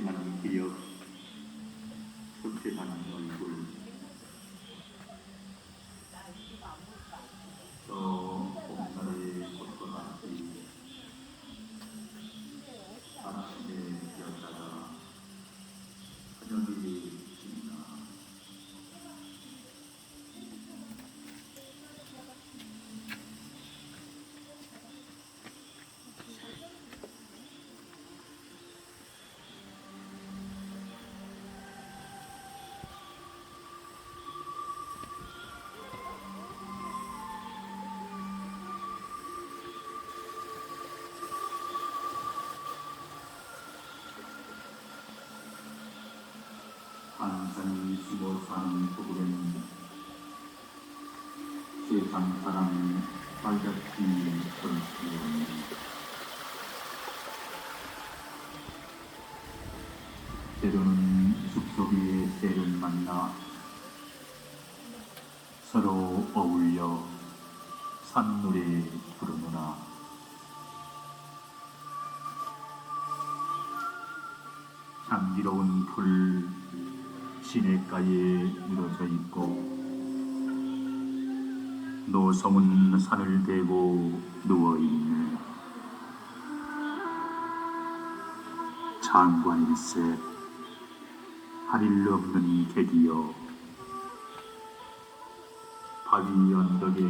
제만한 기 억, 속죄하한 것, 숨어 사는 소굴에는 세상 사람이 빨갛게 걸치었네 때로는 숲속의 새를 만나 서로 어울려 산노래 부르느라. 향기로운 풀 시냇가에 늘어져 있고 노섬은 산을 대고 누워있네. 장관일세 하릴 없는 객이여. 바위 언덕에